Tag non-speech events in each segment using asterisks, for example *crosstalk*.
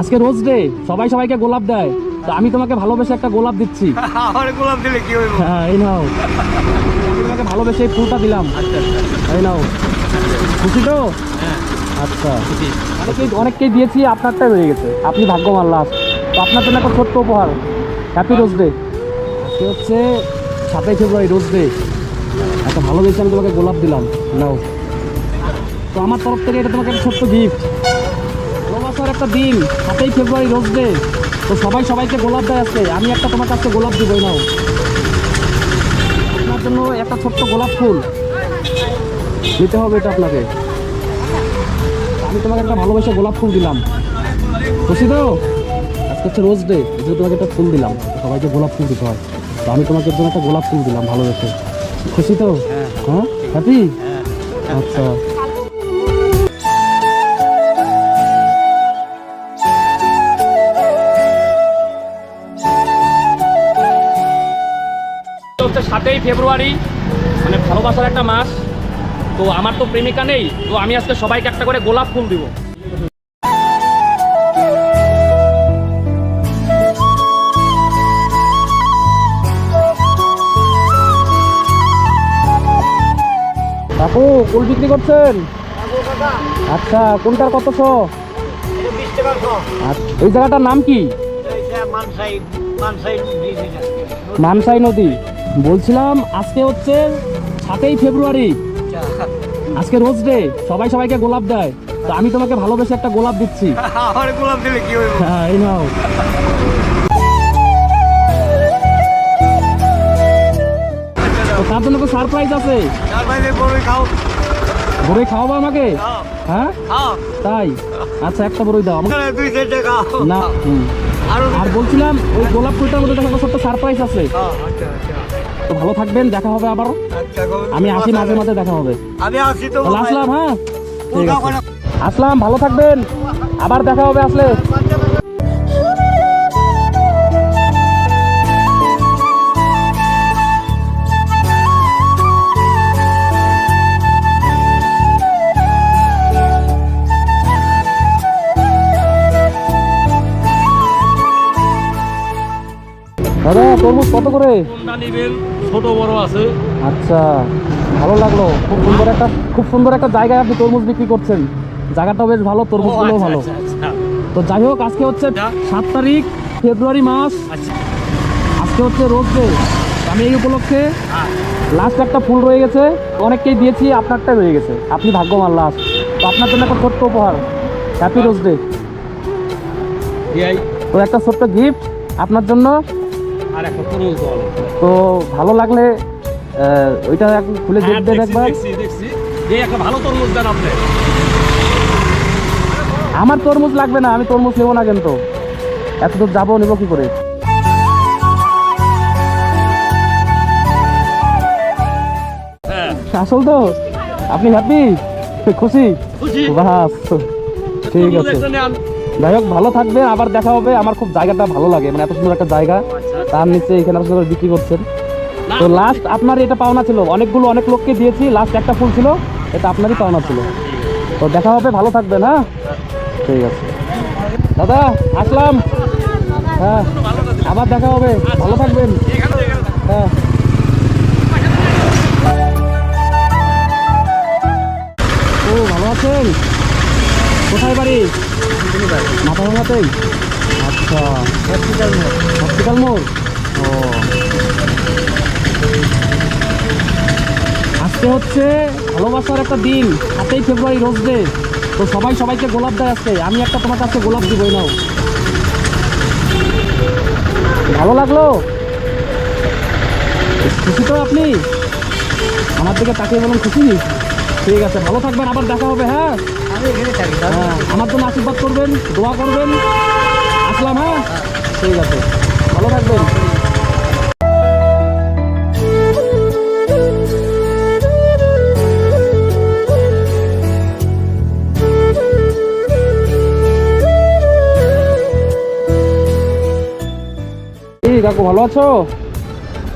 আজকে rose day সবাই সবাইকে গোলাপ দেয়। তো আমি তোমাকে ভালোবেসে একটা গোলাপ দিচ্ছি। আমার গোলাপ দিলে কি হইব? হ্যাঁ এই নাও। তোমাকে ভালোবেসে এই ফুলটা দিলাম। আচ্ছা আচ্ছা। এই নাও। খুশি তো? হ্যাঁ। আচ্ছা। অনেকেই অনেককেই দিয়েছি আপনারটাই রয়ে গেছে। আপনি ভাগ্যবান লাস্ট তো আপনার জন্য একটা ছোট্ট উপহার। হ্যাপি রোজ ডে আজকে হচ্ছে সাতাই ফেব্রুয়ারি রোজ ডে একটা ভালোবেসে আমি তোমাকে গোলাপ দিলাম। নাও। তো আমার তরফ থেকে এটা তোমাকে একটা ছোট্ট গিফট একটা দিন সাতই ফেব্রুয়ারি রোজ ডে। তো সবাই সবাইকে গোলাপ দেয় আজকে। আমি একটা তোমার কাছে গোলাপ দিবই নাও। আপনার জন্য একটা ছোট্ট গোলাপ ফুল। নিতে হবে এটা আপনাকে। আমি তোমাকে একটা ভালোবাসা গোলাপ ফুল দিলাম। খুশি তো? আজকে হচ্ছে রোজ ডে এই তোমাকে একটা ফুল দিলাম। সবাইকে গোলাপ ফুল দিতে হয়। তো আমি তোমাকে জন্য একটা গোলাপ ফুল দিলাম ভালোবেসে। খুশি তো? হ্যাঁ। হ্যাপি? আচ্ছা। সাতই ফেব্রুয়ারি মানে ভালোবাসার একটা মাস। তো আমার তো প্রেমিকা নেই তো আমি আজকে সবাইকে একটা করে গোলাপ ফুল দিব। কাকু ফুল বিক্রি করছেন? আচ্ছা কোনটার কত শো? আচ্ছা, এই জায়গাটার নাম কি? মানসাই নদী। বলছিলাম আজকে হচ্ছে সাতই ফেব্রুয়ারি। আজকে রোজ ডে সবাই সবাইকে গোলাপ দেয়। তো আমি তোমাকে ভালোবেসে একটা গোলাপ দিচ্ছি। *laughs* আমার গোলাপ দিলে কি হইব? হ্যাঁ এই নাও। তার জন্য তো সারপ্রাইজ আছে। বড়ই খাওয়াবো আমাকে? হ্যাঁ? তাই? আচ্ছা একটা বড়ই দাও। না আর বলছিলাম ওই গোলাপ ফুলটার মধ্যে দেখো সারপ্রাইজ আছে। হ্যাঁ, আচ্ছা আচ্ছা। তো ভালো থাকবেন দেখা হবে আবার আচ্ছা আমি আসি মাঝে মাঝে দেখা হবে। আমি আসি তো আসলাম হ্যাঁ? ঠিক আছে। আসলাম ভালো থাকবেন। আবার দেখা হবে আসলে। দাদা তরমুজ কত করে? কোনটা নেবেন? ছোট বড় আছে। আচ্ছা ভালো লাগল। খুব সুন্দর একটা খুব সুন্দর একটা জায়গায় আপনি তরমুজ বিক্রি করছেন। জায়গাটাও বেশ ভালো তরমুজগুলো আচ্ছা, ভালো। আচ্ছা, আচ্ছা। তো যাই হোক আজকে হচ্ছে। সাত তারিখ ফেব্রুয়ারি মাস। আজকে হচ্ছে রোজ ডে আমি এই উপলক্ষে হ্যাঁ। লাস্ট একটা ফুল রয়ে গেছে। অনেককেই দিয়েছি আপনারটাই রয়ে গেছে। আপনি ভাগ্যবান লাস্ট তো আপনার জন্য একটা ছোট্ট উপহার। হ্যাপি রোজ ডে তো একটা ছোট্ট গিফট আপনার জন্য তো ভালো লাগলে ওইটা একটু খুলে হ্যাঁ, দেখবেন একবার। আমার তরমুজ লাগবে না আমি তরমুজ নেব না কিন্তু। এত দূর যাব নেব কি করে? হ্যাঁ। আসল তো? আপনি হ্যাপি খুশি? বাস ঠিক আছে। যাই হোক, ভালো থাকবে, আবার দেখা হবে। আমার খুব জায়গাটা ভালো লাগে মানে এত সুন্দর একটা জায়গা। তার নিচে এখানে সুন্দর বিক্রি করছেন। তো লাস্ট আপনার এটা পাওনা ছিল, অনেকগুলো, অনেক লোককে দিয়েছি লাস্ট একটা ফুল ছিল, এটা আপনারই পাওনা ছিল। তো দেখা হবে, ভালো থাকবেন হ্যাঁ? ঠিক আছে। দাদা, আসলাম। হ্যাঁ আবার দেখা হবে, ভালো থাকবেন। হ্যাঁ। ও, ভালো আছেন? কোথায় বাড়ি? মাথা ভাঙাতেই আচ্ছা। হসপিটাল মোড়। হসপিটাল মোড়? ও। আজকে হচ্ছে ভালোবাসার একটা দিন, সাতই ফেব্রুয়ারি রোজ ডে। তো সবাই সবাইকে গোলাপ দেয় আজকে। আমি একটা তোমার কাছে গোলাপ দিবই নাও। ভালো লাগল? খুশি তো আপনি? আমার দিকে তাকিয়ে বলুন, খুশি? ঠিক আছে, ভালো থাকবেন, আবার দেখা হবে হ্যাঁ? আমি হ্যাঁ আমার জন্য আশীর্বাদ করবেন, দোয়া করবেন। আসলাম হ্যাঁ? ঠিক আছে, ভালো থাকবেন। কাকু, ভালো আছো?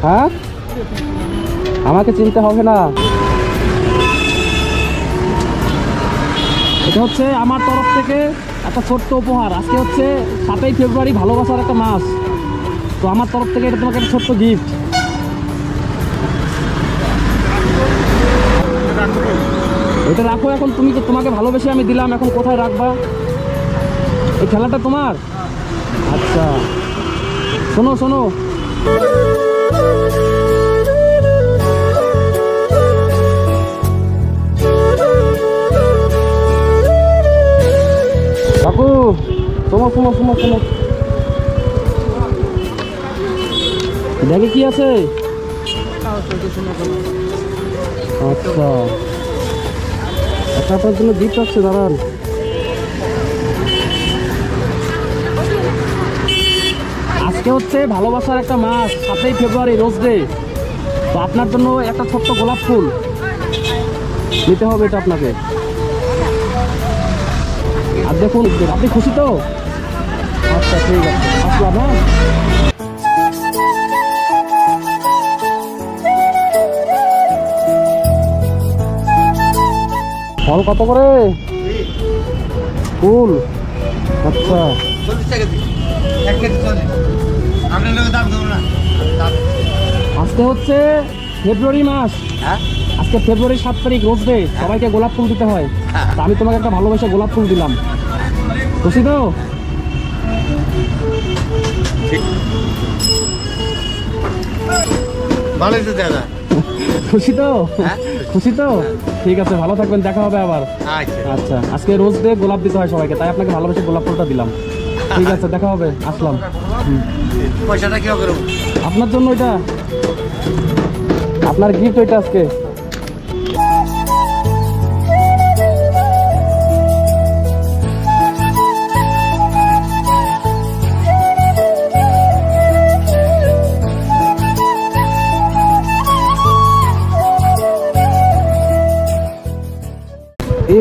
হ্যাঁ? আমাকে চিনতে হবে না। এটা হচ্ছে আমার তরফ থেকে একটা ছোট্ট উপহার। আজকে হচ্ছে সাতই ফেব্রুয়ারি, ভালোবাসার একটা মাস। তো আমার তরফ থেকে এটা তোমাকে একটা ছোট্ট গিফট এটা রাখো এখন, তুমি তোমাকে ভালোবেসে আমি দিলাম, এখন কোথায় রাখবা? এই খেলাটা তোমার? আচ্ছা। শোনো শোনো। কাকু শোনো শোনো শোনো শোনো দেখে কি আছে? আচ্ছা। একটা আপনার জন্য গিফট আছে, দাঁড়ান। আজকে হচ্ছে ভালোবাসার একটা মাস, সাতই ফেব্রুয়ারি, রোজ ডে। তো আপনার জন্য একটা ছোট্ট গোলাপ ফুল। নিতে হবে এটা আপনাকে। আর দেখুন আপনি খুশি তো? আচ্ছা ঠিক আছে। আসলাম হ্যাঁ। ফল কত করে? ফুল? আচ্ছা। আজকে হচ্ছে ফেব্রুয়ারি মাস। হ্যাঁ? আজকে ফেব্রুয়ারি সাত তারিখ রোজ ডে সবাইকে গোলাপ ফুল দিতে হয়। তা আমি তোমাকে একটা ভালোবাসা গোলাপ ফুল দিলাম। খুশি তো? দাদা। খুশি তো? হ্যাঁ। খুশি তো? ঠিক আছে ভালো থাকবেন দেখা হবে আবার। আচ্ছা। আচ্ছা আজকে রোজ ডে গোলাপ দিতে হয় সবাইকে তাই আপনাকে ভালোবাসে গোলাপ ফুলটা দিলাম। ঠিক আছে দেখা হবে আসলাম। পয়সাটা কি আপনার জন্য এটা। আপনার গিফট ওইটা আজকে।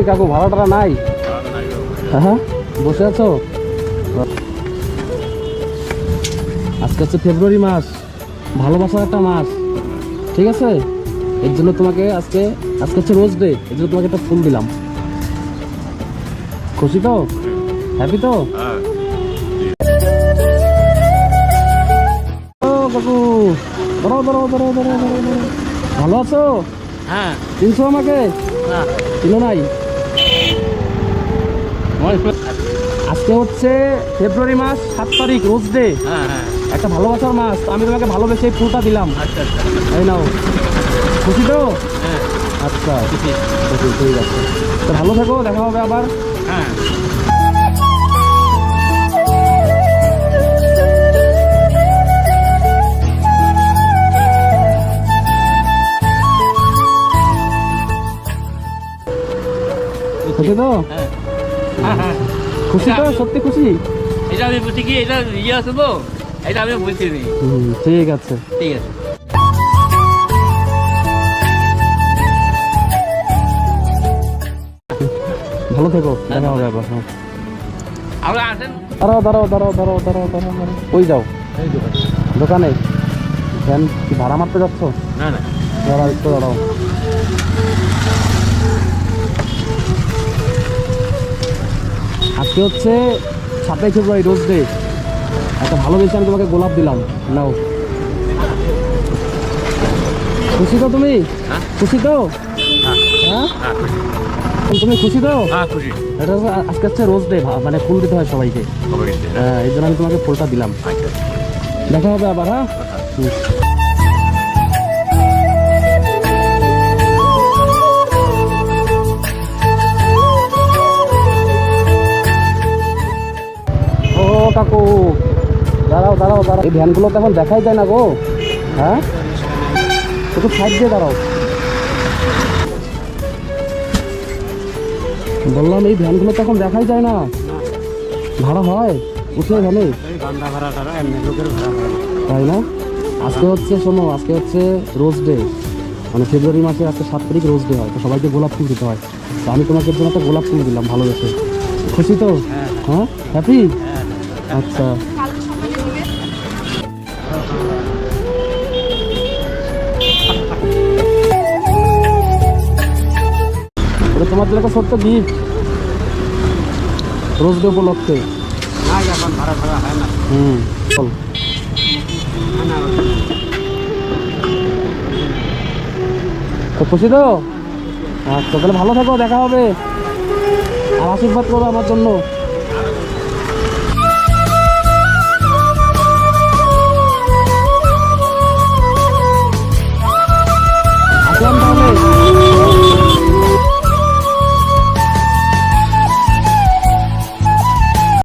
কাকু ভাড়াটা নাই? হ্যাঁ বসে আছো? আজকে হচ্ছে ফেব্রুয়ারি মাস ভালোবাসার একটা মাস ঠিক আছে? এর জন্য তোমাকে আজকে আজকে হচ্ছে রোজ ডে এর জন্য তোমাকে একটা ফুল দিলাম। খুশি তো? হ্যাপি তো? কাকু দাঁড়াও দাঁড়াও। ভালো আছো? হ্যাঁ। চিনছো আমাকে? হ্যাঁ। চিনো নাই? আজকে হচ্ছে ফেব্রুয়ারি মাস সাত তারিখ রোজ ডে। হ্যাঁ হ্যাঁ। একটা ভালোবাসার মাস আমি তোমাকে ভালোবেসে ফুলটা দিলাম। আচ্ছা আচ্ছা। এই নাও। খুশি তো? হ্যাঁ। আচ্ছা। ঠিক আছে। তো ভালো থেকো দেখা হবে আবার। হ্যাঁ। খুশি তো? হ্যাঁ। খুশি তো? সত্যি খুশি? এটা আমি বুঝছি কি এটা ইয়ে আছে তো? এটা আমি বুঝছি নি ঠিক আছে। ঠিক আছে। ভালো থেকো দেখা হবে আবার হ্যাঁ। দাঁড়াও দাঁড়াও দাঁড়াও দাঁড়াও দাঁড়াও দাঁড়াও দাঁড়াও। ওই যাও। দোকানে। ফ্যান কি ভাড়া মারতে যাচ্ছ? না না। দাঁড়াও একটু দাঁড়াও। আজকে হচ্ছে সাতাই ফেব্রুয়ারি রোজ ডে। একটা ভালোবেসে আমি তোমাকে গোলাপ দিলাম। নাও। খুশি তো তুমি? হ্যাঁ। খুশি তো? হ্যাঁ। হ্যাঁ? তুমি খুশি তো? হ্যাঁ এটা আজকে হচ্ছে রোজ ডে মানে ফুল দিতে হয় সবাইকে। হ্যাঁ। এই জন্য আমি তোমাকে ফুলটা দিলাম। আচ্ছা। দেখা হবে আবার হ্যাঁ? কাকু। দাঁড়াও দাঁড়াও দাঁড়াও। এই ভ্যানগুলো তো এখন দেখাই যায় না গো। হ্যাঁ? একটু সাইড দিয়ে দাঁড়াও। বললাম এই ভ্যানগুলো তো এখন দেখাই যায় না। ভাড়া হয়? উঠে ভ্যানে তাই না? আজকে হচ্ছে শোনো আজকে হচ্ছে রোজ ডে। মানে ফেব্রুয়ারি মাসে আজকে সাত তারিখ রোজ ডে হয় তো সবাইকে গোলাপ ফুল দিতে হয়। তো আমি তোমাকে জন্য একটা গোলাপ ফুল দিলাম ভালোবেসে। খুশি তো? হ্যাঁ। হ্যাপি আচ্ছা। তোমার জন্য একটা ছোট্ট গিফট রোজ ডে উপলক্ষে হুম। তো খুশি তো আচ্ছা তাহলে ভালো থাকো দেখা হবে। আর আশীর্বাদ করো আমার জন্য। I'm on, baby.